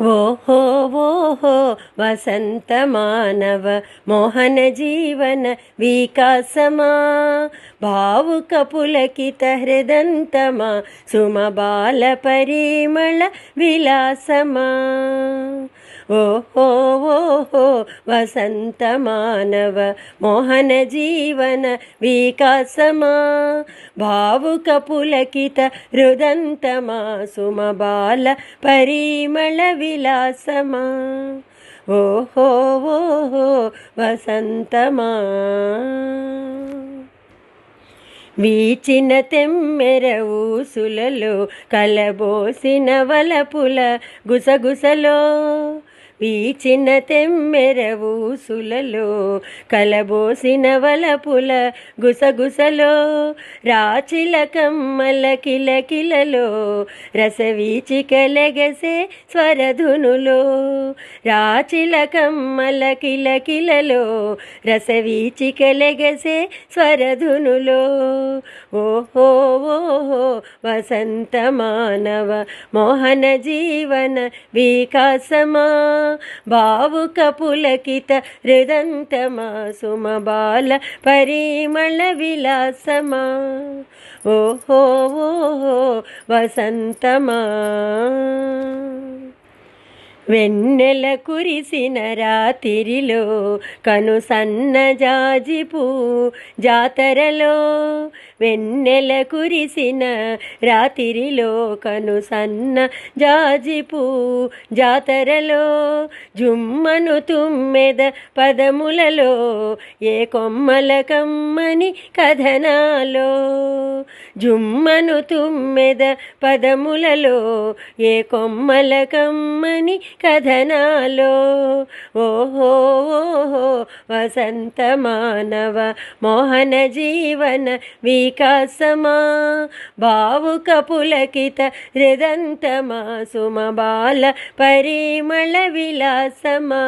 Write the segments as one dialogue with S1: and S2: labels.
S1: वोहो वो हो वसन्त मानव मोहन जीवन विकासमा। भावुकपुलकितहृदन्तमा सुमबाल परिमळ विलासमा। ओ हो वो हो वसन्त मानव विकासमा। విలాసమా ఓహో ఓహో భావుక పులకిత హృదంతమా సుమబాల పరిమళ విలాసమా. ఓహో ఓహో వసంతమా. వీచిన తెమ్మెర ఊసులలో కలబోసిన వలపుల గుసగుసలో పీచిన తెమ్మెరవూసులలో కలబోసిన వలపుల గుసగుసలో రాచిల కమ్మల కిలకిలలో రసవీచికలెగసే స్వరధునులో రాచిల కమ్మల కిలకిలలో రసవీచికలెగసే స్వరధునులో. ఓహో ఓహో వసంత మానవ మోహన జీవన వికాసమా? భావుక పులకిత హృదంతమా సుమబాల పరిమళ విలాసమా. ఓహో ఓహో వసంతమా. వెన్నెల కురిసిన రాతిరిలో కను సన్న జాజిపూ జాతరలో వెన్నెల కురిసిన రాతిరిలో కను సన్న జాజిపు జాతరలో జుమ్మను తుమ్మెద పదములలో ఏ కొమ్మల కమ్మని కథనాలో. జుమ్మను తుమ్మెద పదములలో ఏ కొమ్మల కమ్మని కథనాలో. ఓహో ఓహో వసంత మానవ మోహన జీవన వీ వికాసమా భావుక పులకిత హృదంతమా సుమబాల పరిమళ విలాసమా?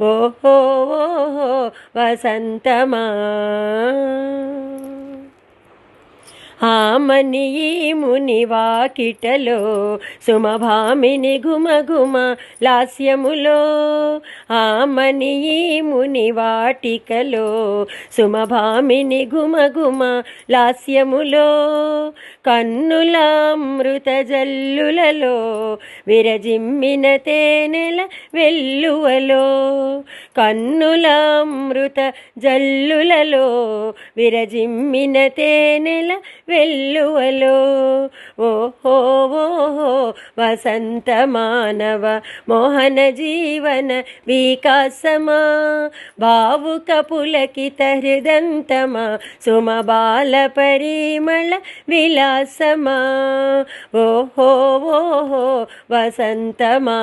S1: ఓహో ఓహో వసంతమా? ఆమని ముని వాకిటలో సుమభామిని ఘుమఘుమ లాస్యములో. ఆమని ముని వాటికలో సుమభామిని ఘుమఘుమ లాస్యములో. కన్నుల అమృత జల్లులలో విరజిమ్మిన తేనెల వెల్లువలో. కన్నుల అమృత జల్లులలో విరజిమ్మిన తేనెల వెల్లువలో. ఓహో ఓహో వసంత మానవ మోహన జీవన వికాసమా? భావుక పులకిత హృదంతమా? సుమబాల పరిమళ విలాసమా? ఓహో ఓహో వసంతమా?